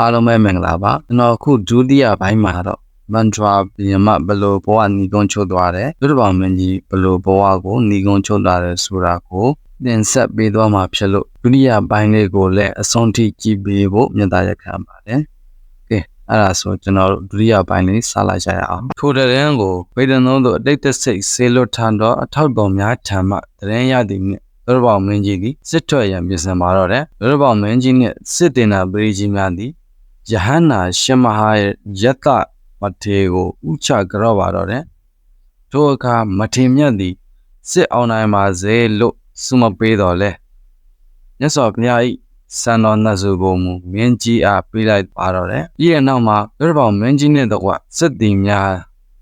အားလုံးပဲမင်္ဂလာပါကျွန်တော်အခုဒုတိယပိုင်းမှာတော့မန်ထရာဘီယမဘလိုဘဝညီကုန်းချုပ်သွားတယ်လူတော်မင်းကြီးဘလိုဘဝကိုညီကုန်းချုပ်သွားတယ်ဆိုတာကိုတင်ဆက်ပေးသွားမှာဖြစ်လို့ဒုတိယပိုင်းလေးကိုလည်းအဆုံးထိကြည့်ပေးဖို့မြတ်သားရခံပါတယ်ကဲအဲ့ဒါဆိုကျွန်တော်တို့ဒုတိယပိုင်းလေးစလိုက်ကြရအောင်ထိုတရင်ကိုဗေဒနုံးတို့အတိတ်တဆိတ်ဆေလွတ်ထန်တော့အထောက်တော်များထံမှတရင်ရသည်နှင့်လူတော်မင်းကြီးသည်စစ်ထွက်ရန်ပြင်ဆင်ပါတော့တယ်လူတော်မင်းကြီးနှင့်စစ်တင်နာပရိကြီးများသည် ယဟန္နာရှမဟာယတမထေကိုဥချကြော့ပါတော့တယ်ထိုအခါမထေမြတ်သည်စစ်အောင်နိုင်ပါစေလို့ဆုမပေးတော်လဲမြတ်စွာဘုရား၏စံတော်နှစုကိုမူမင်းကြီးအားပေးလိုက်ပါတော့တယ်။ဤရဲ့နောက်မှာလူတော်ပေါင်းမင်းကြီးနဲ့တော့စစ်တီများ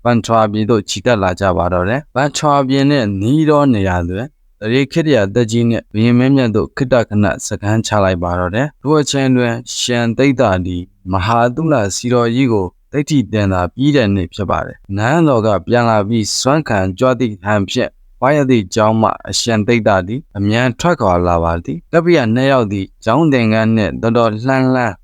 ပန်ထွာပြည်သို့ခြိတက်လာကြပါတော့တယ်။ပန်ထွာပြည်နဲ့နီးတော့နေရသွဲတ ရေခိတ္တရတက်ကြီးနဲ့ဘရင်မင်းမြတ်တို့ခိတ္တခဏစကန်းချလိုက်ပါတော့တယ်။ထိုအချိန်တွင်ရှန်သိတ္တာဒီမဟာတုလစီတော်ကြီးကိုဒိဋ္ဌိတန်တာပြီးတဲ့နေ့ဖြစ်ပါတယ်။နန်းတော်ကပြန်လာပြီးစွမ်းခံကြွသည့်ဟန်ဖြင့်ဝါရသည့်ကျောင်းမှအရှင်သိတ္တာသည်အမြန်ထွက်ခွာလာပါသည်။တပိယနှစ်ယောက်သည်ကျောင်းသင်္ကန်းနှင့်တော်တော်လှမ်းလှမ်း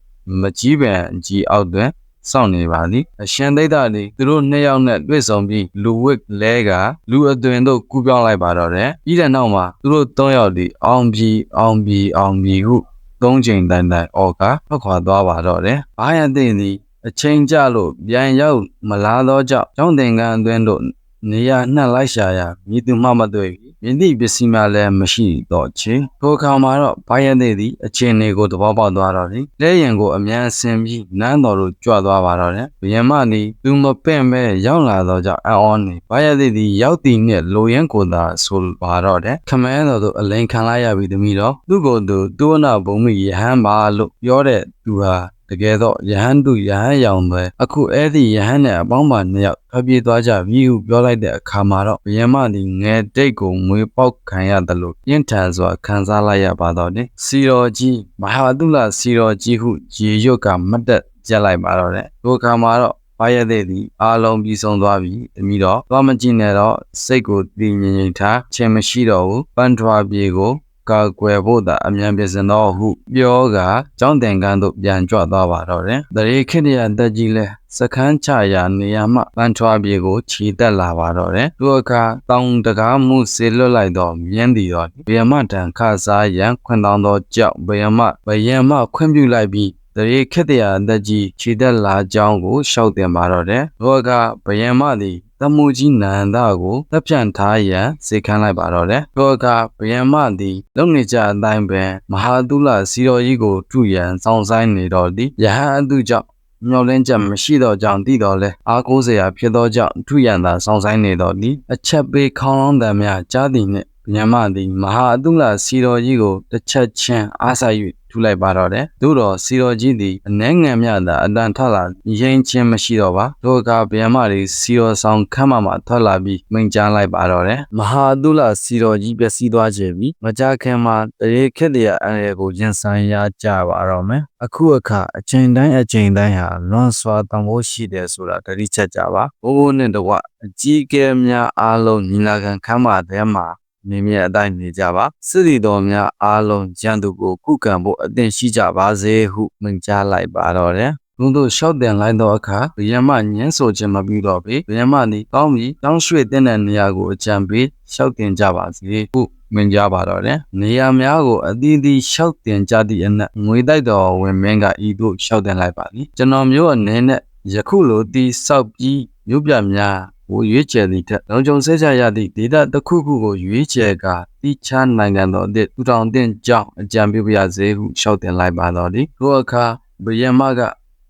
မကြီးပင်ကြီးအောက်တွင် စောင့်နေပါသည်အရှင်သိတ္တသည်သူတို့နှစ်ယောက်နဲ့တွေ့ဆုံပြီးလူဝစ်လဲကလူအသွင်တို့ကူးပြောင်းလိုက်ပါတော့တယ်ပြီးတဲ့နောက်မှာသူတို့သုံးယောက်သည်အောင်ပြီးအောင်ပြီးအောင်ပြီးဟုသုံးချိန်တိုင်တိုင်အော်ကထွက်ခွာသွားပါတော့တယ်ဘာယသိသည်အချိန်ကြလို့ပြန်ရောက်မလာတော့ကြောင့်ကျောင်းသင်္ကန်းအတွင်းတို့ နေရာနှက်လိုက်ရှာရာမြည်သူမှမတွေ့ပြီမြည်သည့်ပစ္စည်းများလည်းမရှိတော့ချင်းထိုအခါမှာတော့ဘာယသိသည်အချိန်လေးကိုသဘောပေါက်သွားတော့တယ်လဲရင်ကိုအမြန်ဆင်ပြီးနန်းတော်သို့ကြွသွားပါတော့တယ်ဘယံမနီသူမပင့်ပဲရောက်လာတော့ကြောင့်အံ့ဩနေဘာယသိသည်ရောက်တည်နဲ့လိုရန်ကိုသာဆိုပါတော့တယ်ခမဲတော်တို့အလိန်ခံလိုက်ရပြီတမီတော့သူ့ကိုယ်သူတူနာဘုံမိယဟန်ပါလို့ပြောတဲ့သူဟာ တကယ်တော့ယဟန်တုယဟန်ရောင်ပဲအခုအဲ့ဒီယဟန်နဲ့အပေါင်းပါနှစ်ယောက်ထွက်ပြေးသွားကြပြီဟုပြောလိုက်တဲ့အခါမှာတော့ဘယမဒီငယ်တိတ်ကိုငွေပေါက်ခံရတယ်လို့ပြင်းထန်စွာခံစားလိုက်ရပါတော့တယ်စီတော်ကြီးမဟာတုလစီတော်ကြီးဟုရေရွတ်ကမတ်တက်ကြက်လိုက်ပါတော့တယ်ဒီအခါမှာတော့ပါရတဲ့သည်အားလုံးပြီးဆုံးသွားပြီတမီတော့သွားမကြည့်နဲ့တော့စိတ်ကိုတည်ငြိမ်ငြိမ်ထားခြင်းမရှိတော့ဘူးပန်ထွာပြေကို ကာကွယ်ဖို့သာအမြန်ပြင်ဆင်တော့ဟုပြောကကျောင်းတင်ကန်းသို့ပြန်ကြွသွားပါတော့တယ်။တရေခိတရတက်ကြီးလဲစခန်းချရာနေရာမှပန်းထွားပြေကိုခြေတက်လာပါတော့တယ်။သူအခါတောင်တကားမှုဆေလွတ်လိုက်တော့မြင်းတီတော့ဗယမတန်ခစားရန်ခွင့်တောင်းသောကြောင့်ဗယမဗယမခွင့်ပြုလိုက်ပြီး တရေခက်တရာအသက်ကြီးခြေသက်လာကြောင်းကိုရှောက်တင်ပါတော့တယ်။ဘောကဗယံမသည်တမှုကြီးနန္ဒကိုတပ်ဖြန့်ထားရန်စေခန်းလိုက်ပါတော့တယ်။ဘောကဗယံမသည်လုံနေကြအတိုင်းပင်မဟာတုလစီတော်ကြီးကိုထုရန်စောင့်ဆိုင်နေတော့သည်။ယဟန်အသူကြောင့်မျောလင်းချက်မရှိတော့ကြောင့်တည်တော်လဲအားကိုးစရာဖြစ်သောကြောင့်ထုရန်သာစောင့်ဆိုင်နေတော့သည်အချက်ပေးခေါင်းလောင်းတံများကြားသည်နှင့်ညမသည်မဟာအတုလစီတော်ကြီးကိုတစ်ချက်ချင်းအားဆိုင်၍ ထူလိုက်ပါတော့တယ်သို့တော့စီတော်ကြီးသည်အနှဲငယ်မြသာအတန်ထွက်လာရင်ချင်းမရှိတော့ပါဒုက္ခဗျမတွေစီတော်ဆောင်ခမ်းမမှာထွက်လာပြီးမိန်ကြားလိုက်ပါတော့တယ်မဟာအတုလစီတော်ကြီးပျက်စီးသွားခြင်းပြီးမကြခင်မှာတရေခက်တဲ့အန်ရကိုရင်ဆိုင်ရကြပါတော့မယ်အခုအခါအချိန်တိုင်းအချိန်တိုင်းဟာလွန်စွာတန်ဖိုးရှိတယ်ဆိုတာတတိချက်ကြပါဘိုးဘိုးနဲ့တကွအကြီးအကဲများအားလုံးညီလာခံခမ်းမထဲမှာ နေမြဲအတိုင်းနေကြပါစစ်တီတော်များအားလုံးကြံသူကိုကုကံဖို့အသင့်ရှိကြပါစေဟုမိန့်ကြားလိုက်ပါတော့တယ်လူတို့လျှောက်တင်လိုက်သောအခါဗယမညင်းဆိုခြင်းမပြုတော့ပေဗယမသည်ကောင်းပြီတောင်းရွှေ့တဲ့နေရာကိုအကြံပေးလျှောက်တင်ကြပါစေဟုမင်ကြပါတော့တယ်နေရာများကိုအသီးသီးလျှောက်တင်ကြသည့်အနက်ငွေတိုက်တော်ဝင်မင်းကဤသို့လျှောက်တင်လိုက်ပါသည်ကျွန်တော်မျိုးအနေနဲ့ယခုလိုတီဆောက်ပြီးမြို့ပြများ ကိုရွေးချယ်သည့်ထက်လုံခြုံစိတ်ချရသည့်ဒေတာတစ်ခုခုကိုရွေးချယ်ကာတိချနိုင်ငံတော်အသည့်ထူထောင်တဲ့ကြောင်းအကြံပြုပါရစေဟုလျှောက်တင်လိုက်ပါတော့သည်ထိုအခါဘယမက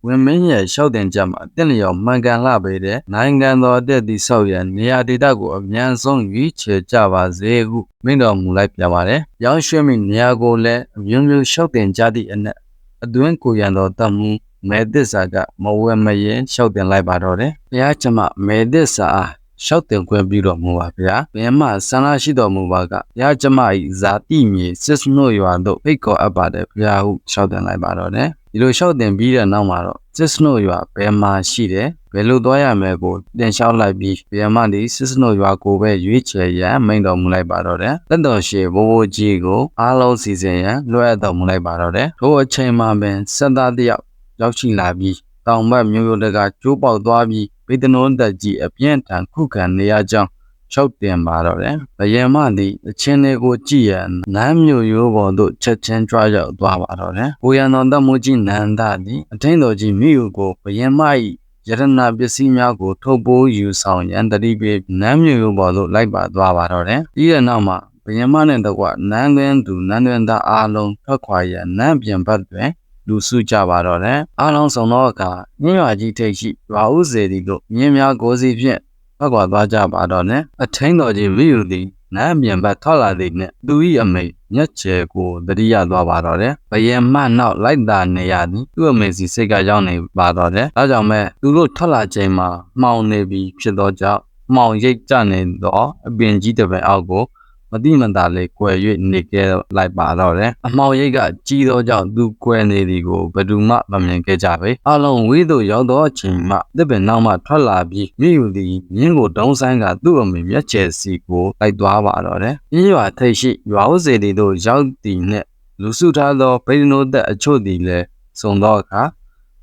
ဝင်မင်းရဲ့လျှောက်တင်ချက်မှာတင့်လျော်မှန်ကန်လှပေတဲ့နိုင်ငံတော်တဲ့တိဆောက်ရန်နေရာဒေတာကိုအမြန်ဆုံးရွေးချယ်ကြပါစေဟုမိန့်တော်မူလိုက်ပြပါတယ်။ရောင်းရွှေမိနေရာကိုလည်းအမျိုးမျိုးလျှောက်တင်ကြသည့်အနက်အတွင်းကိုရန်တော်တမှု မဲသစ္စာကမဝဲမရင်လျှောက်တင်လိုက်ပါတော့တယ်။ဘုရားကျမမဲသစ္စာအားလျှောက်တင်ခွင့်ပြုတော်မူပါဗျာ။ဘယ်မှဆန္ဒရှိတော်မူပါကဘုရားကျမ၏ဇာတိမြေစစ်စနို့ရွာသို့ဖိတ်ခေါ်အပ်ပါတယ်ဘုရားဟုလျှောက်တင်လိုက်ပါတော့တယ်။ဒီလိုလျှောက်တင်ပြီးတဲ့နောက်မှာတော့စစ်စနို့ရွာဘယ်မှာရှိတယ်ဘယ်လိုသွားရမလဲကိုတင်လျှောက်လိုက်ပြီးဘယ်မှဒီစစ်စနို့ရွာကိုပဲရွေးချယ်ရန်မိန့်တော်မူလိုက်ပါတော့တယ်။တက်တော်ရှိဘိုးဘိုးကြီးကိုအားလုံးစီစဉ်ရန်လွှဲတော်မူလိုက်ပါတော့တယ်။ထိုအချိန်မှာပင်စက်သားတယောက် ရောက်ရှိလာပြီးတောင်ဘက်မြို့ရိုးတကကျိုးပေါက်သွားပြီးဗေဒနုံတက်ကြီးအပြင်းထန်ခုခံနေရကြောင်းရှောက်တင်ပါတော့တယ်။ဘယံမသည်အချင်းတွေကိုကြည့်ရန်နမ်းမြို့ရိုးပေါ်သို့ချက်ချင်းကြွရောက်သွားပါတော့တယ်။ကိုရန်တော်တမူကြီးနန္ဒသည်အထင်းတော်ကြီးမိယူကိုဘယံမ၏ယရနာပစ္စည်းများကိုထုတ်ပိုးယူဆောင်ရန်တတိပေးနမ်းမြို့ရိုးပေါ်သို့လိုက်ပါသွားပါတော့တယ်။ဒီရဲ့နောက်မှာဘယံမနဲ့တကွနန်းသွင်းသူနန်းသွင်းသားအားလုံးထွက်ခွာရန်နန်းပြန်ဘက်တွင် လူစုကြပါတော့တယ်။အားလုံးဆောင်သောအခါမြင်းရွာကြီးထိပ်ရှိရွာဦးစေတီတို့မြင်းများကိုစီဖြင့်ထွက်ခွာသွားကြပါတော့တယ်။အထင်းတော်ကြီးဝိယူသည်နန်းပြန်ဘက်ထွက်လာသည်နှင့်သူ၏အမိမျက်ချေကိုတတိယသွားပါတော့တယ်။ဘယံမနောက်လိုက်တာနေရသည်သူ့အမေစီစိတ်ကရောက်နေပါတော့တယ်။ဒါကြောင့်မဲ့သူတို့ထွက်လာချိန်မှာမှောင်နေပြီဖြစ်သောကြောင့်မှောင်ရိပ်ကျနေသောအပင်ကြီးတစ်ပင်အောက်ကို မတိမတာလေးကွယ်၍နေခဲ့လိုက်ပါတော့တယ်အမောင်ရိပ်ကကြီးသောကြောင့်သူကွယ်နေသည်ကိုဘယ်သူမှမမြင်ခဲ့ကြပေအလုံးဝေးသို့ရောက်သောအချိန်မှတစ်ပင်နောက်မှထွက်လာပြီးမြင့်ယူသည်မြင်းကိုတုံးဆိုင်ကသူ့အမေမျက်ချေစီကိုလိုက်သွားပါတော့တယ်မြင်းရွာထိပ်ရှိရွာဥစေတီတို့ရောက်သည်နှင့်လူစုထားသောဗိဒနိုသက်အချို့သည်လည်းစုံသောအခါ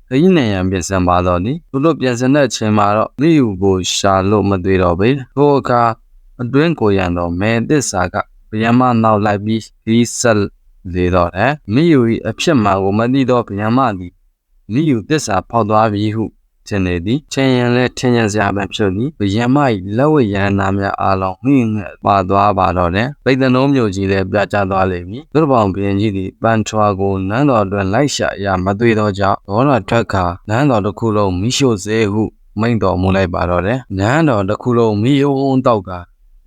ခရီးနေရန်ပြင်ဆင်ပါတော့သည်သူတို့ပြင်ဆင်တဲ့အချိန်မှာတော့မိယူကိုရှာလို့မတွေ့တော့ပေထိုအခါ အတွင်းကိုရန်သောမဲသစ္စာကဗျမနောက်လိုက်ပြီးခီးဆက်လေတော့တယ်မိယူ၏အဖြစ်မှန်ကိုမသိသောဗျမသည်မိယူသစ္စာဖောက်သွားပြီဟုထင်နေသည်ချင်းရင်လဲထင်ရစရာပဲဖြစ်သည်ဗျမ၏လက်ဝဲရဟနာများအားလုံးဟင်းနဲ့ပါသွားပါတော့တယ်ပိတ်တနှုံးမျိုးကြီးလည်းပြချသွားလိမ့်မည်သူတို့ပေါင်းဘင်းကြီးသည်ပန်ထွာကိုနန်းတော်အတွင်းလိုက်ရှာရမတွေ့တော့ကြောင့်ဒေါနာထွက်ခါနန်းတော်တစ်ခုလုံးမိရှို့စေဟုမိန်တော်မူလိုက်ပါတော့တယ်နန်းတော်တစ်ခုလုံးမိယုံတောက်က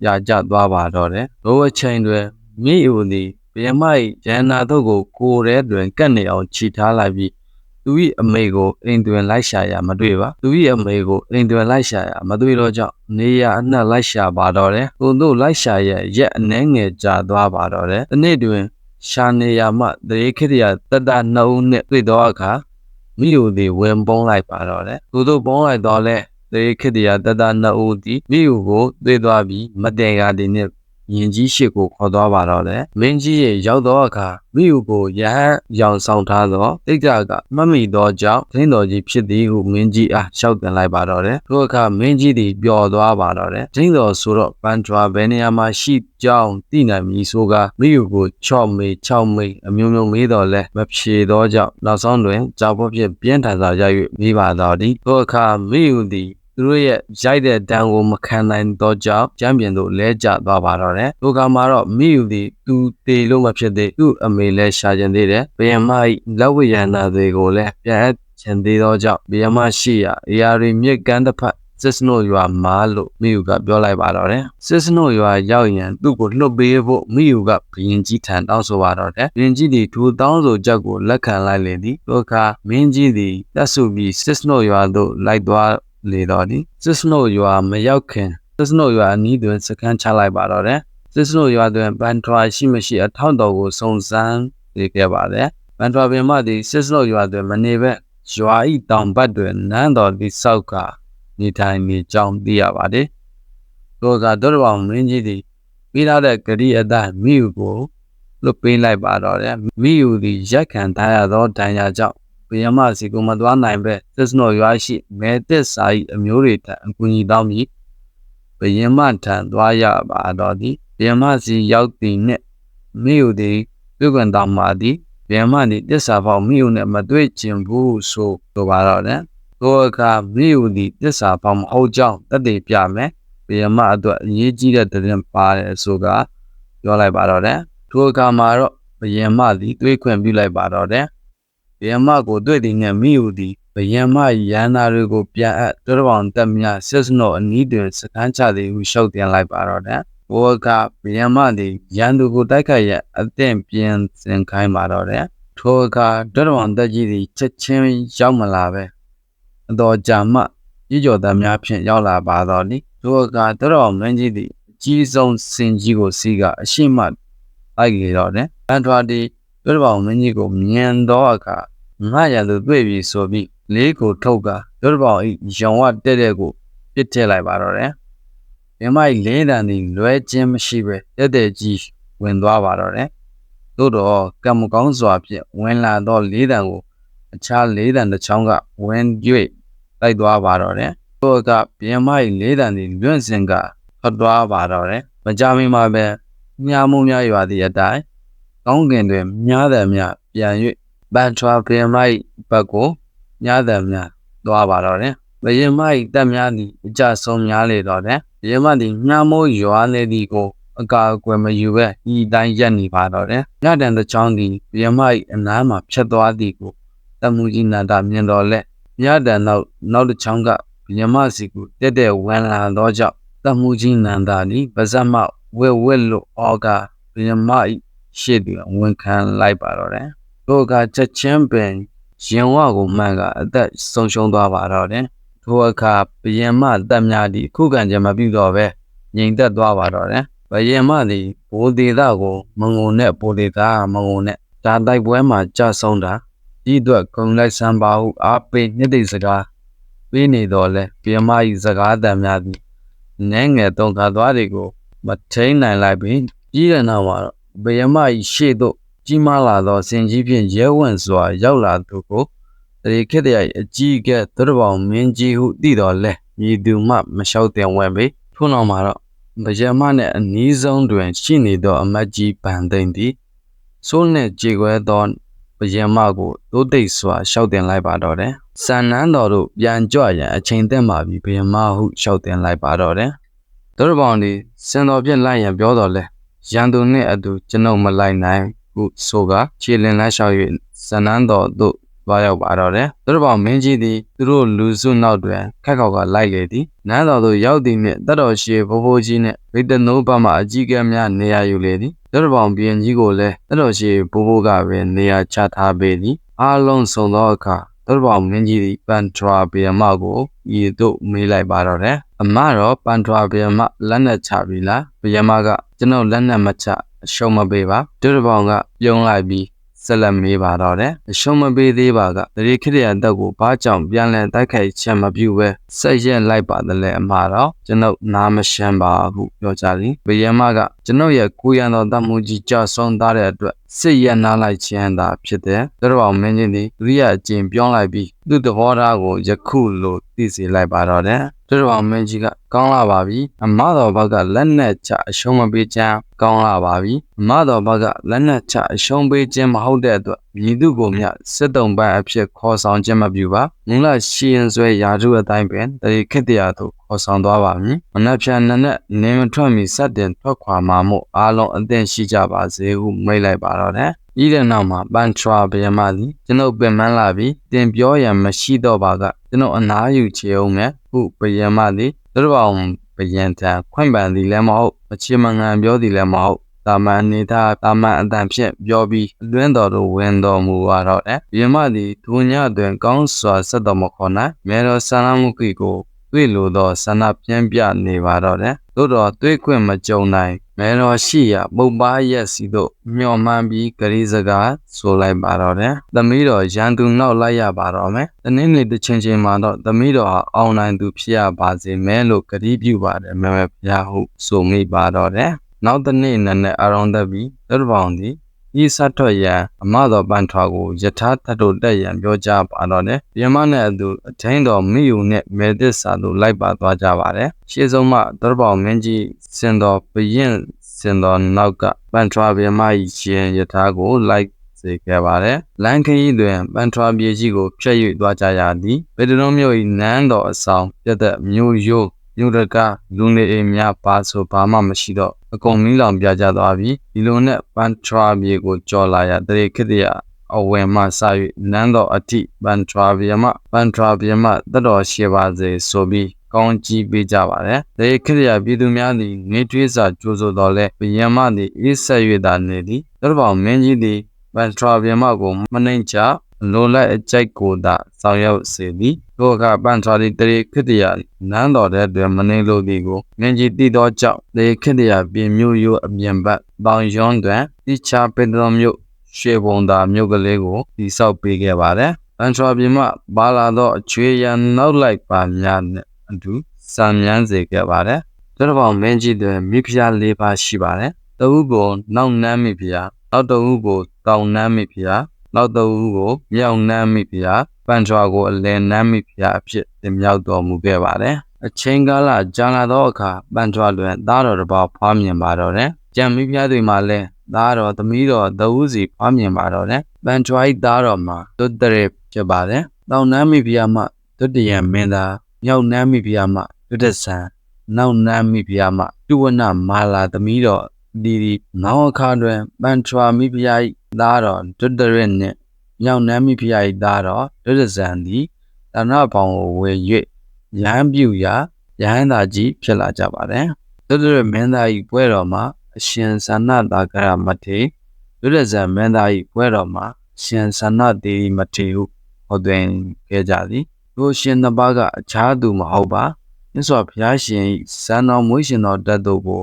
ရာကျသွားပါတော့တယ်။လိုအချိန်တွင်မိယူသည်ဗယမ၏ရန်နာတို့ကိုကိုယ်ထဲတွင်ကတ်နေအောင်ခြိထားလိုက်ပြီးသူ၏အမေကိုအိမ်တွင်လိုက်ရှာရမတွေ့ပါသူ၏အမေကိုအိမ်တွင်လိုက်ရှာရမတွေ့တော့ကြောင့်နေရအနှက်လိုက်ရှာပါတော့တယ်။ကိုတို့လိုက်ရှာရရက်အနှဲငယ်ကြာသွားပါတော့တယ်။ဒီနေ့တွင်ရှာနေရမှတရေခိတရတတနှုံနှင့်တွေ့သောအခါမိယူသည်ဝင်ပုံးလိုက်ပါတော့တယ်။ကိုတို့ပုံးလိုက်တော့လဲ သေခိတရာတတနှစ်ဦးသည်မိယူကိုသိသွားပြီးမတင်ကားသည်နှင့် ယင်ကြီးရှိကိုခေါ်သွားပါတော့တယ်မင်းကြီးရဲ့ရောက်သောအခါမိယူကိုရဟန်းရောင်ဆောင်ထားသောတိတ်ကြကမမိသောကြောင့်သင်းတော်ကြီးဖြစ်သည်ဟုမင်းကြီးအားလျှောက်တင်လိုက်ပါတော့တယ်ထိုအခါမင်းကြီးသည်ပျော်သွားပါတော့တယ်သင်းတော်ဆိုတော့ပန်ထွာဘယ်နေရာမှာရှိကြောင်းသိနိုင်မည်ဆိုကမိယူကိုချော့မေချောက်မေအမျိုးမျိုးမေးတော်လဲမဖြေသောကြောင့်နောက်ဆုံးတွင်ကြောက်ဖို့ဖြင့်ပြင်းထန်စွာရ၍မိပါတော်သည်ထိုအခါမိယူသည် သူတို့ရဲ့ရိုက်တဲ့တန်ကိုမခံနိုင်တော့ကြောင့်ကျမ်းပြင်သို့လဲကျသွားပါတော့တယ်။လူကမှာတော့မိယူသည်သူတေလို့မဖြစ်သေးသူ့အမေလဲရှာကျင်သေးတယ်။ဘယမ၏လက်ဝိယန္တာတွေကိုလည်းပြန်အပ်ချင်သေးသောကြောင့်ဘယမရှိရအရာတွေမြစ်ကမ်းတစ်ဖက်စစ်စနိုရွာမားလို့မိယူကပြောလိုက်ပါတော့တယ်စစ်စနိုရွာရောက်ရင်သူ့ကိုလှုပ်ပေးဖို့မိယူကဘရင်ကြီးထံတောင်းဆိုပါတော့တယ်ဘရင်ကြီးသည်ထိုတောင်းဆိုချက်ကိုလက်ခံလိုက်လေသည်ဒုက္ခမင်းကြီးသည်တက်ဆုပြီးစစ်စနိုရွာသို့လိုက်သွား လေတော်သည်စစ်စနိုရွာမရောက်ခင်စစ်စနိုရွာအနီးတွင်စခန်းချလိုက်ပါတော့တယ်စစ်စနိုရွာတွင်ပန်ထွာရှိမရှိအထောက်တော်ကိုစုံစမ်းလေခဲ့ပါတယ်ပန်ထွာပင်မသည်စစ်စနိုရွာတွင်မနေဘဲရွာဤတောင်ဘက်တွင်နန်းတော်သည်စောက်ကနေထိုင်နေကြောင်းသိရပါတယ်ကိုကတော်တော်မင်းကြီးသည်ပြီးလာတဲ့ဂရိအတိုင်းမိယူကိုလွတ်ပေးလိုက်ပါတော့တယ်မိယူသည်ရက်ခံထားရသောဒဏ်ရာကြောင့် ဘယမစီကိုမသွားနိုင်ပဲသစ္စနောရွာရှိမဲတက်စာ၏အမျိုးတွေထံအကူအညီတောင်းပြီးဘယမထံသွားရပါတော့သည်ဘယမစီရောက်သည်နှင့်မိယူသည်ပြုကွန်တောင်းပါသည်ဘယမသည်တစ္ဆာပေါမိယူနှင့်မတွေ့ကျင်ဘူးဆိုဆိုပါတော့တယ်ထိုအခါမိယူသည်တစ္ဆာပေါမဟုတ်ကြောင်းတတ်သိပြမယ်ဘယမအတွက်အရေးကြီးတဲ့တရင်ပါတယ်ဆိုကပြောလိုက်ပါတော့တယ်ထိုအခါမှာတော့ဘယမသည်တွေးခွင့်ပြုလိုက်ပါတော့တယ် ဘယမကိုတွေ့သည်နှင့်မိယူသည်ဘယမရန်နာတွေကိုပြန်အပ်တွတော်ပေါင်တက်မြဆက်စနောအနီးတွင်စကန်းချသည်ဟုရှုပ်တင်လိုက်ပါတော့တယ်ဘောကဘယမသည်ရန်သူကိုတိုက်ခိုက်ရအသင့်ပြင်စင်ခိုင်းပါတော့တယ်ထိုအခါတွတော်ပေါင်တက်ကြီးသည်ချက်ချင်းရောက်မလာပဲအတော်ကြာမှကြီးကျော်သားများဖြင့်ရောက်လာပါတော့သည်ထိုအခါတွတော်မင်းကြီးသည်အကြီးဆုံးစင်ကြီးကိုစီးကအရှိမလိုက်လေတော့တယ်အန်ထွာဒီ တွတော်ပေါင်မင်းကြီးကိုမြင်တော့အခါငါရသူတွေ့ပြီဆိုပြီးလေးကိုထုတ်ကတွတော်ပေါင်ဤရောင်ဝတဲ့တဲ့ကိုပြစ်ထည့်လိုက်ပါတော့တယ်မြမိုက်လေးတန်သည်လွဲခြင်းမရှိပဲတဲ့တဲ့ကြီးဝင်သွားပါတော့တယ်သို့တော့ကံမကောင်းစွာဖြင့်ဝင်လာသောလေးတန်ကိုအခြားလေးတန်တစ်ချောင်းကဝင်၍လိုက်သွားပါတော့တယ်သူကဘယင်မ၏လေးတန်သည်လွန့်စင်ကထွက်သွားပါတော့တယ်မကြမီမှာပဲမြားမှုများရွာသည့်အတိုင်း ကောင်းကင်တွင်မြားတယ်များပြန်၍ဘန်ထွာဘယင်မ၏ဘက်ကိုမြားတယ်များသွားပါတော့တယ်ဘယင်မ၏တက်များသည်အကြဆုံးများလေတော့တယ်ဘယင်မသည်မြားမိုးရွာနေသည်ကိုအကာအကွယ်မယူပဲဤတိုင်းရက်နေပါတော့တယ်ညတန်တစ်ချောင်းသည်ဘယင်မ၏အနားမှာဖြတ်သွားသည်ကိုတမှုကြီးနန္ဒမြင်တော်လဲညတန်နောက်နောက်တစ်ချောင်းကဘယင်မစီကိုတက်တဲ့ဝင်လာသောကြောင့်တမှုကြီးနန္ဒသည်ပါဇက်မဝဲဝဲလို့အော်ကဘယင်မ၏ ရှေ့သည်ဝန်ခံလိုက်ပါတော့တယ်တို့ကချက်ချင်းပင်ရင်ဝကိုမှန်ကအသက်ဆုံးရှုံးသွားပါတော့တယ်ထိုအခါဘယင်မတက်များသည့်ခုခံချက်မပြုတော့ပဲငြိမ်သက်သွားပါတော့တယ်ဘယင်မသည်ဘိုးသေးသားကိုမငုံနဲ့ဘိုးသေးသားမငုံနဲ့ဒါတိုက်ပွဲမှာကြဆုံးတာဒီအတွက်ဂုံလိုက်ဆံပါဟုအားပေးနှစ်သိမ့်စကားပေးနေတော့လဲဘယင်မ၏စကားတန်များသည်နည်းငယ်တုံခါသွားတွေကိုမထိန်နိုင်လိုက်ပြီးကြီးတဲ့နောက်မှာတော့ ဘယင်မ၏ရှေ့သို့ကြီးမားလာသောစင်ကြီးဖြင့်ရဲဝံ့စွာရောက်လာသူကိုတရေခက်တဲ့အကြီးအကဲသူတော်ပေါင်းမင်းကြီးဟုသိတော်လဲမြည်သူမှမလျှောက်တင်ဝင်ပြီးထို့နောက်မှာတော့ဗယမနှင့်အနီးဆုံးတွင်ရှိနေသောအမတ်ကြီးဗန်သိမ့်သည်စိုးနှင့်ကြေခွဲသောဗယမကိုတိုးတိတ်စွာရှောက်တင်လိုက်ပါတော့တယ်။စံနန်းတော်တို့ပြန်ကြွရန်အချိန်သက်မှပြီဗယမဟုရှောက်တင်လိုက်ပါတော့တယ်။တို့ပေါင်းဒီစင်တော်ပြက်လိုက်ရန်ပြောတော်လဲ ရန်သူနှင့်အတူကျွန်ုပ်မလိုက်နိုင်ဟုဆိုကခြေလင်လန်းလျှောက်၍စံနန်းတော်သို့သွားရောက်ပါတော့တယ်။သူတို့ပေါင်းမင်းကြီးသည်သူတို့လူစုနောက်တွင်ခက်ခေါက်ကလိုက်ခဲ့သည်။နန်းတော်သို့ရောက်သည်နှင့်တတ်တော်ရှိဘိုးဘိုးကြီးနှင့်ဗိတ္တနိုးဘမှအကြီးကဲများနေရာယူလေသည်။သူတို့ပေါင်းဘီရင်ကြီးကိုလည်းတတ်တော်ရှိဘိုးဘိုးကပင်နေရာချထားပေသည်။အားလုံးစုံသောအခါ သူတို့ပေါင်းမင်းကြီးသည်ပန်ထရာဘေယမကိုဤသို့မေးလိုက်ပါတော့တယ်။အမတော့ပန်ထရာဘေယမလက်နဲ့ချပြီလား။ဘေယမကကျွန်ုပ်လက်နဲ့မချအရှုံးမပေးပါ။သူတို့ပေါင်းကပြုံးလိုက်ပြီး ဆက်လက်မေးပါတော့တယ်။အရှုံးမပေးသေးပါကတရေခရရတက်ကိုဘာကြောင့်ပြန်လဲတိုက်ခိုက်ချက်မပြုဘဲဆက်ရက်လိုက်ပါတယ်လေအမှားတော့ကျွန်ုပ်နားမရှမ်းပါဟုပြောကြသည်။ဘယမကကျွန်ုပ်ရဲ့ကိုရန်တော်တမှုကြီးကြဆုံးသားတဲ့အတွက်စစ်ရက်နားလိုက်ခြင်းသာဖြစ်တယ်။သူတော်အောင်မင်းကြီးသည်ဒုတိယအကျင့်ပြောင်းလိုက်ပြီးသူ့သဘောထားကိုယခုလိုသိစေလိုက်ပါတော့တယ်။သူတော်အောင်မင်းကြီးကကောင်းလာပါပြီ။အမတော်ဘက်ကလက်နဲ့ချအရှုံးမပေးချမ်းကောင်းလာပါပြီ။အမတော်ဘက်ကလက်နဲ့ချအရှုံးပေးခြင်းမဟုတ်တဲ့အတွက်မြည်သူကိုမြစစ်တုံပန်းအဖြစ်ခေါ်ဆောင်ခြင်းမပြုပါ။မူလရှိရင်ဆွဲယာထုအတိုင်းပင်တရီခက်တရားသို့ခေါ်ဆောင်သွားပါမည်။မနက်ဖြန်နနက်နေမထွက်မီစတင်ထွက်ခွာမှာမို့အားလုံးအသင့်ရှိကြပါစေဟုမိတ်လိုက်ပါတော့တယ်။ဤတဲ့နောက်မှာပန်ထရာဗယမသည်ကျွန်ုပ်ပင်မလာပြီးတင်ပြောရန်မရှိတော့ပါကကျွန်ုပ်အနားယူချေအောင်နဲ့ဟုဗယမသည် သူတော်အောင်ဘယံတံခွင့်ပန်သည်လည်းမဟုတ်မချေမငံပြောသည်လည်းမဟုတ်တာမန်အနေသာတာမန်အတန်ဖြင့်ပြောပြီးအတွင်းတော်သို့ဝင်တော်မူပါတော့တယ်။ဘယမသည်ဒုညတွင်ကောင်းစွာဆက်တော်မခေါ်နိုင်မေတော်ဆန္ဒမှုကိကိုတွေ့လိုသောဆန္ဒပြင်းပြနေပါတော့တယ်။ သို့တော်တွေ့ခွင့်မကြုံနိုင်မဲတော်ရှိရာပုပ္ပါရက်စီတို့မျှော်မှန်းပြီးဂရီစကားဆိုလိုက်ပါတော့တယ်။သမီးတော်ရန်သူနောက်လိုက်ရပါတော့မယ်။တနည်းနည်းတစ်ချင်းချင်းမှာတော့သမီးတော်ဟာအောင်နိုင်သူဖြစ်ရပါစေမဲလို့ဂရီပြုပါတယ်မဲမဲဘုရားဟုဆိုမိပါတော့တယ်။နောက်တနေ့နနဲ့အရုံသက်ပြီးတရပောင်သည် ဤဆတ်ထွက်ရန်အမတော်ပန်ထွားကိုယထာထတ်တို့တက်ရန်ပြောကြားပါတော့တယ်။ပြမနဲ့အတူအထင်းတော်မိယူနဲ့မေသစ္စာတို့လိုက်ပါသွားကြပါတယ်။ရှေ့ဆုံးမှတရပောင်မင်းကြီးစင်တော်ဘရင်စင်တော်နောက်ကပန်ထွားပြမ၏ရှင်ယထာကိုလိုက်စေခဲ့ပါတယ်။လမ်းခရီးတွင်ပန်ထွားပြေကြီးကိုဖျက်၍သွားကြရသည်။ဗေဒလုံးမြို့၏နန်းတော်အဆောင်ပြတ်သက်မြို့ရိုးမြို့တကာလူနေအိမ်များပါဆိုဘာမှမရှိတော့ အကုန်မီးလောင်ပြကြသွားပြီဒီလိုနဲ့ပန်ထရာမြေကိုကြော်လာရတရေခစ်တရအဝယ်မှစ၍နန်းတော်အထိပန်ထရာဗျမပန်ထရာဗျမတတော်ရှိပါစေဆိုပြီးကောင်းကြီးပေးကြပါတယ်။ဒေခရယာပြည်သူများသည်နေထွေးစွာကြိုးဆိုတော်လဲဘယံမသည်အေးဆက်၍သာနေသည်။တော်ပေါင်းမင်းကြီးသည်ပန်ထရာဗျမကိုမနှိမ်ချ လိုလိုက်အကြိုက်ကိုသာဆောင်ရောက်စေသည်တို့ကပန်ထရာဒီတရေခစ်တရနန်းတော်တဲ့တွင်မနေလိုသည်ကိုမင်းကြီးတည်သောကြောင့်တရေခစ်တရပြင်မျိုးရိုးအပြင်ဘက်ပေါင်ရွန်းတွင်တိချာပင်တော်မြို့ရှေဘုံသာမြို့ကလေးကိုတည်ဆောက်ပေးခဲ့ပါတယ်ပန်ထရာပြင်မှပါလာသောအချွေရန်နောက်လိုက်ပါများနဲ့အတူစံမြန်းစေခဲ့ပါတယ်တို့တော်မင်းကြီးတွင်မိဖုရား၄ပါးရှိပါတယ်တဦးကိုနောက်နှမ်းမိဖုရားနောက်တဦးကိုတောင်နှမ်းမိဖုရား နနောက်တစ်ဦးကိုမြောက်နှမ်းမိဖုရားပန်ချွာကိုအလယ်နှမ်းမိဖုရားအဖြစ်တင်မြောက်တော်မူခဲ့ပါတယ်အချိန်ကာလကြာလာသောအခါပန်ချွာတွင်သားတော်တစ်ပါးဖွားမြင်ပါတော့တယ်ကြံမိဖုရားတွေမှာလည်းသားတော်သမီးတော်တဦးစီဖွားမြင်ပါတော့တယ်ပန်ချွာ၏သားတော်မှာတွတ်တရေဖြစ်ပါတယ်တောင်နှမ်းမိဖုရားမှတွတ်တရံမင်းသားမြောက်နှမ်းမိဖုရားမှတွတ်တဆန်နောက်နှမ်းမိဖုရားမှတုဝနမာလာသမီးတော် ဒီဒီနောက်အခါတွင်ပန်ချွာမိဖုရား၏သားတော်တွတ်တရနှင့်မြောက်နှမ်းမိဖုရား၏သားတော်တွတ်တဆန်သည်တဏ္ဍဘောင်ကိုဝေ၍ရဟန်းပြုရာရဟန်းသာကြီးဖြစ်လာကြပါတယ်တွတ်တရမင်းသား၏ပွဲတော်မှာအရှင်သန္နတာကရမထေတွတ်တဆန်မင်းသား၏ပွဲတော်မှာရှင်သန္နတေမထေဟုဟောသွင်းခဲ့ကြသည်တို့ရှင်နှစ်ပါးကအခြားသူမဟုတ်ပါမြတ်စွာဘုရားရှင်၏ဇန်တော်မွေးရှင်တော်တတ်တို့ကို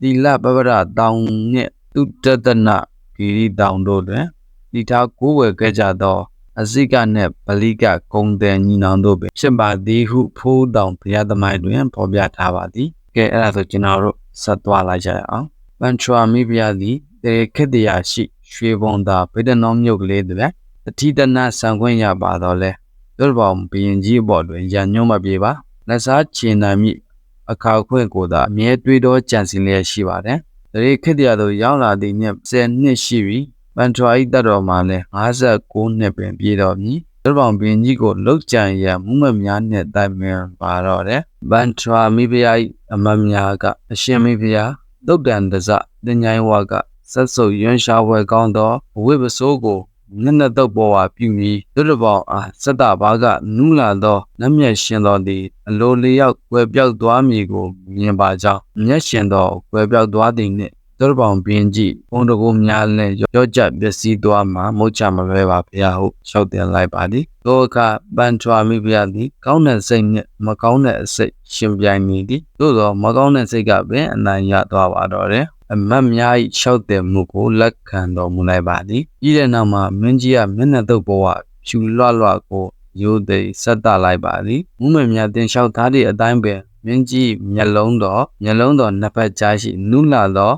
တိလပပရတောင်နှင့်သူတတနဂီရီတောင်တို့တွင်တိထားကိုးဝယ်ခဲ့ကြသောအစိကနှင့်ဗလိကဂုံတယ်ညီနောင်တို့ပင်ဖြစ်ပါသည်ဟုဖိုးတောင်ဘုရားသမိုင်းတွင်ဖော်ပြထားပါသည်ကဲအဲ့ဒါဆိုကျွန်တော်တို့ဆက်သွားလိုက်ကြရအောင်ပန်ချွာမိဖုရားသည်တေခေတ္တရာရှိရွှေဘုံသာဗေဒနောမြို့ကလေးတွင်တတိတနာဆံခွင့်ရပါတော့လဲတို့ဘောင်ဘရင်ကြီးအပေါ်တွင်ရန်ညွှန်းမပြေပါလက်စားချင်နိုင်မိ အခါခွင့်ကိုသာအမြဲတွေးတော့ကြံစည်လျက်ရှိပါတယ်။တရေခေတ္တရာသို့ရောက်လာသည့်နှစ်10နှစ်ရှိပြီ။ပန်ထွာဤတတ်တော်မှာလည်း59နှစ်ပင်ပြည့်တော်မူ။တို့ဘောင်ဘရင်ကြီးကိုလှုပ်ကြံရန်မှုမများနဲ့တိုင်ပင်ပါတော့တယ်။ပန်ထွာမိဖုရား၏အမတ်များကအရှင်မိဖုရားတုတ်တန်တစတင်ញိုင်းဝါကဆက်စုပ်ရွှန်းရှားပွဲကောင်းသောအဝိပစိုးကို မျက်နှာတုပ်ပေါ်ဝါပြုပြီးတွတ်ပေါင်အားစက်တာဘာကနူးလာသောနတ်မြတ်ရှင်တော်သည်အလိုလျောက်ကွယ်ပြောက်သွားမည်ကိုမြင်ပါကြောင်းမြတ်ရှင်တော်ကွယ်ပြောက်သွားသည်နှင့်တွတ်ပေါင်ပြင်းကြည့်ဘုံတကူများလည်းရော့ကြပျက်စီးသွားမှမုတ်ချမပဲပါဘုရားဟုလျှောက်တင်လိုက်ပါသည်သောအခါပန်ထွာမိဘုရားသည်ကောင်းတဲ့စိတ်နှင့်မကောင်းတဲ့အစိတ်ရှင်ပြိုင်နေသည်သို့သောမကောင်းတဲ့စိတ်ကပင်အနိုင်ရသွားပါတော့တယ် အမတ်များ၏လျှောက်တယ်မှုကိုလက်ခံတော်မူလိုက်ပါသည်။ဤတဲ့နောက်မှာမင်းကြီးကမျက်နှာတုပ်ဘဝဖြူလွတ်လွတ်ကိုရိုးသိဆက်တလိုက်ပါသည်။မူးမများတင်လျှောက်သားသည့်အတိုင်းပင်မင်းကြီးမျက်လုံးတော်မျက်လုံးတော်နှစ်ဖက်ကြားရှိနုလာသော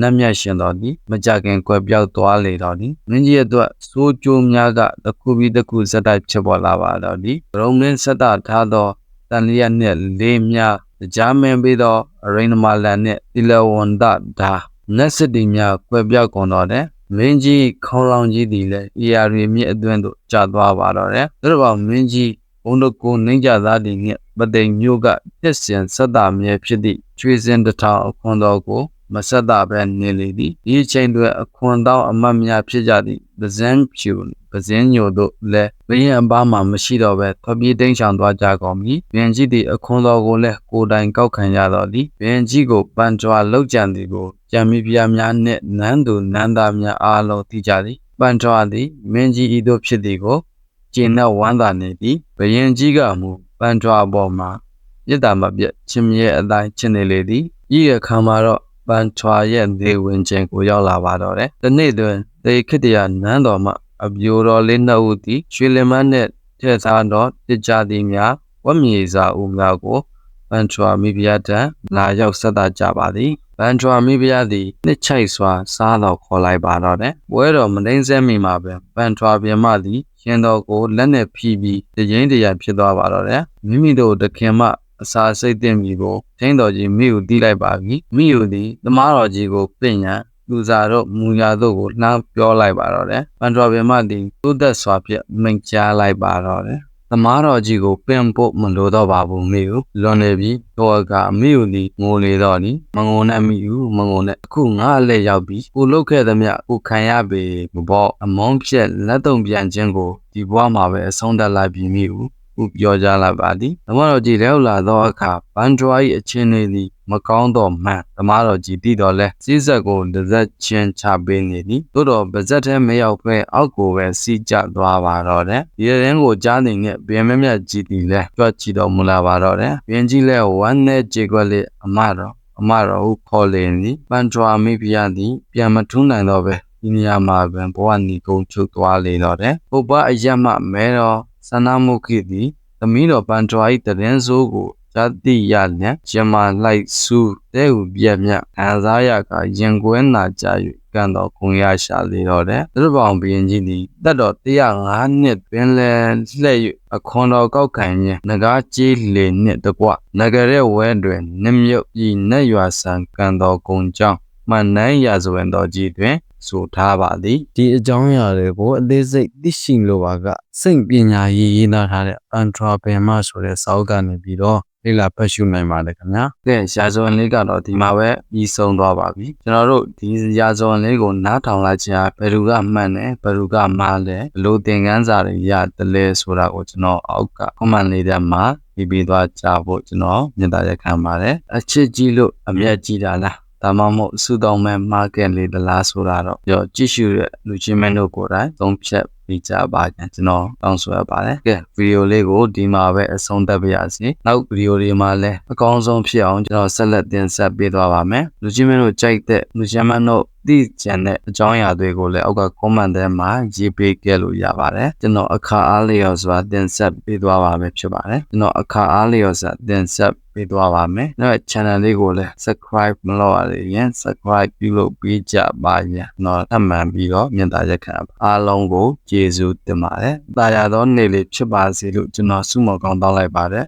နတ်မြတ်ရှင်တော်သည်မကြခင်ကွယ်ပြောက်သွားလေတော်သည်မင်းကြီးရဲ့အတွက်စိုးကြိုးများကတစ်ခုပြီးတစ်ခုဇက်တိုက်ဖြစ်ပေါ်လာပါတော့သည်ရုံလင်းဆက်တာထားသောတန်လျက်နှင့်လေးများ ကြားမင်းပြီးသောအရိဏမလန်နှင့်တိလဝန္တဒါနတ်စစ်တီများကွယ်ပြောက်ကုန်တော့တယ်မင်းကြီးခေါလောင်ကြီးသည်လည်းအရာတွေမြစ်အတွင်းသို့ကျသွားပါတော့တယ်သူတို့ပေါင်းမင်းကြီးဘုံတို့ကိုနှိမ့်ကြသားသည်နှင့်ပသိမ်မျိုးကတက်စင်ဆက်တာမြဲဖြစ်သည့်ကျွေးစင်တထောင်အခွန်တော်ကို မဆက်တာပဲနေလေသည်ဒီအချိန်တွင်အခွန်တောင်းအမတ်များဖြစ်ကြသည့်ပဇန်းဖြူပဇင်းညိုတို့လည်းဘရင်အပားမှမရှိတော့ပဲထွက်ပြေးတိမ်းရှောင်သွားကြကုန်ပြီဘရင်ကြီးသည်အခွန်တော်ကိုလည်းကိုယ်တိုင်ကောက်ခံရတော်သည်ဘရင်ကြီးကိုပန်ကြွာလောက်ကြံသည်ကိုကြံမိဖုရားများနှင့်နန်းသူနန်းသားများအားလုံးသိကြသည်ပန်ကြွာသည်မင်းကြီးဤသို့ဖြစ်သည်ကိုကျင့်တဲ့ဝမ်းသာနေသည်ဘရင်ကြီးကမူပန်ကြွာပေါ်မှာမြစ်တာမပြတ်ချင်းမြဲအတိုင်းချင်နေလေသည်ဤရခါမှာတော့ ပန်ချွာရဲ့နေဝင်ခြင်းကိုရောက်လာပါတော့တယ်။ဒီနေ့တွင်သေခိတ္တရာနန်းတော်မှအပြိုတော်လေးနှစ်ဦးသည်ရွှေလင်မန်းနှင့်ထည့်ထားသောတစ်ကြသည်များဝတ်မြေစာဦးများကိုပန်ချွာမိဖုရားထံလာရောက်ဆက်တာကြပါသည်။ပန်ချွာမိဖုရားသည်နှစ်ချိုက်စွာစားတော်ခေါ်လိုက်ပါတော့တယ်။ပွဲတော်မနှိမ့်ဆက်မီမှာပင်ပန်ချွာပြမသည်ရှင်တော်ကိုလက်နဲ့ဖိပြီးတရင်တရဖြစ်သွားပါတော့တယ်။မိမိတို့တခင်မ အစာစိတ်တင်ပြီကိုထင်းတော်ကြီးမိကိုတီးလိုက်ပါပြီမိကိုသည်သမားတော်ကြီးကိုပြင့်ရန်လူစားတို့မူရာတို့ကိုလှမ်းပြောလိုက်ပါတော့တယ်ပန်တော်ပင်မသည်သို့သက်စွာဖြင့်မိန့်ကြားလိုက်ပါတော့တယ်သမားတော်ကြီးကိုပင်ဖို့မလိုတော့ပါဘူးမိကိုလွန်နေပြီတော့ကအမိကိုဒီငိုလေတော့နီမငိုနဲ့မိကိုမငိုနဲ့အခုငါအလက်ရောက်ပြီကိုလုတ်ခဲ့သမျှကိုခံရပေဘောအမုန်းဖြက်လက်တုံပြန်ခြင်းကိုဒီဘဝမှာပဲအဆုံးသတ်လိုက်ပြီမိကို ဟုပြောကြားလာပါသည်။သမားတော်ကြီးရောက်လာသောအခါဘန်ဒရို၏အချင်းလေးသည်မကောင်းသောမှန်သမားတော်ကြီးတည်တော်လဲစီးဆက်ကိုတစ်သက်ချင်းချပေးနေသည်။သို့တော်ပါဇက်ထဲမရောက်ပဲအောက်ကိုပဲစီးကျသွားပါတော့တယ်။ဒီရင်ကိုကြားနေတဲ့ဘင်းမမြတ်ကြီးသည်လဲကြွချီတော်မူလာပါတော့တယ်။ဘင်းကြီးလဲဝမ်းနဲ့ကြေကွက်လေးအမတော်အမတော်ဟုခေါ်လေသည်။ပန်ဒရိုမိဖုရားသည်ပြန်မထူးနိုင်တော့ပဲဒီနေရာမှာပင်ဘဝနီကုံချုပ်သွားလေတော့တယ်။ပုပ္ပအယမမဲတော် ဆန္ဒမုခိသည်သမီးတော်ပန်ထွာ၏တရင်စိုးကိုဇတိယလျံယမလိုက်စုတဲ့ဟုပြက်မြခံစားရကရင်ကွဲနာကြ၍ကံတော်ခုံရရှာလေတော့တဲ့သူတို့ပေါင်းဘရင်ကြီးသည်တက်တော်105နှစ်ပင်လဲလှဲ့၍အခွန်တော်ကောက်ခံခြင်းငကားကြီးလေနှင့်တကွနဂရဲဝဲတွင်နမြုပ်ဤနတ်ရွာဆံကံတော်ကုံကြောင်းမှန်နိုင်ရာဇဝင်တော်ကြီးတွင် ဆိုထားပါသည်ဒီအကြောင်းအရာတွေကိုအသေးစိတ်သိရှိလိုပါကစိတ်ပညာရေးရေးသားထားတဲ့ Anthropema ဆိုတဲ့စာအုပ်ကနေပြီးတော့လေ့လာဖတ်ရှုနိုင်ပါတယ်ခင်ဗျာကဲရာဇဝင်လေးကတော့ဒီမှာပဲပြီးဆုံးသွားပါပြီကျွန်တော်တို့ဒီရာဇဝင်လေးကိုနားထောင်လိုက်ခြင်းဘယ်သူကမှန်တယ်ဘယ်သူကမှားလဲဘယ်လိုသင်ခန်းစာတွေရတယ်လဲဆိုတာကိုကျွန်တော်အောက်က comment လေးထဲမှာပြီးပြီးသွားကြဖို့ကျွန်တော်မြင်တာရက်ခံပါတယ်အချစ်ကြီးလို့အမျက်ကြီးတာလား ဒါမှမဟုတ်စုတောင်းမဲ့ market လေးသလားဆိုတာတော့ပြောကြည့်ရှုတဲ့လူချင်းမင်းတို့ကိုယ်တိုင်သုံးဖြတ်ပြီးကြပါကြကျွန်တော်တောင်းဆိုရပါတယ်ကဲဗီဒီယိုလေးကိုဒီမှာပဲအဆုံးသတ်ပါရစေနောက်ဗီဒီယိုတွေမှာလည်းအကောင်းဆုံးဖြစ်အောင်ကျွန်တော်ဆက်လက်တင်ဆက်ပေးသွားပါမယ်လူချင်းမင်းတို့ကြိုက်တဲ့လူချင်းမင်းတို့သိကြတဲ့အကြောင်းအရာတွေကိုလည်းအောက်က comment ထဲမှာရေးပေးခဲ့လို့ရပါတယ်ကျွန်တော်အခါအားလျော်စွာတင်ဆက်ပေးသွားပါမယ်ဖြစ်ပါတယ်ကျွန်တော်အခါအားလျော်စွာတင်ဆက် ပေးသွားပါမယ်နောက် channel လေးကိုလည်း subscribe မလုပ်ရသေးရင် subscribe ပြုလုပ်ပေးကြပါရန်ကျွန်တော်အမှန်ပြီးတော့မြင်တာရက်ခံပါအားလုံးကိုကျေးဇူးတင်ပါတယ်တာယာသောနေ့လေးဖြစ်ပါစေလို့ကျွန်တော်ဆုမွန်ကောင်းတောင်းလိုက်ပါတယ်